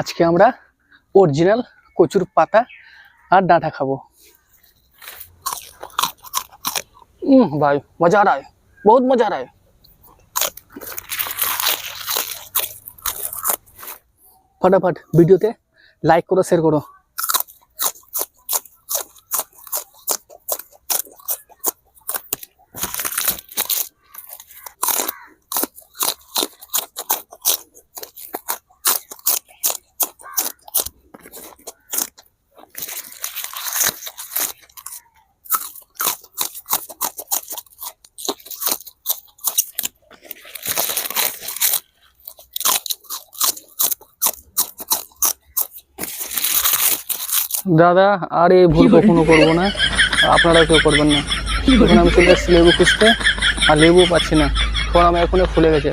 আজকে আমরা অরিজিনাল কচুরপাতা আর ডাটা খাব উম ভাই मजा आ रहा है बहुत मजा आ रहा है फटाफट ভিডিওতে লাইক করো শেয়ার করো দাদা আর এই ভুল কখনো করবো না আপনারা কেউ করবেন না এখন আমি চলে এসেছি লেবু খুঁজতে আর লেবু পাচ্ছি না ফোন আমার এখনই ফুলে গেছে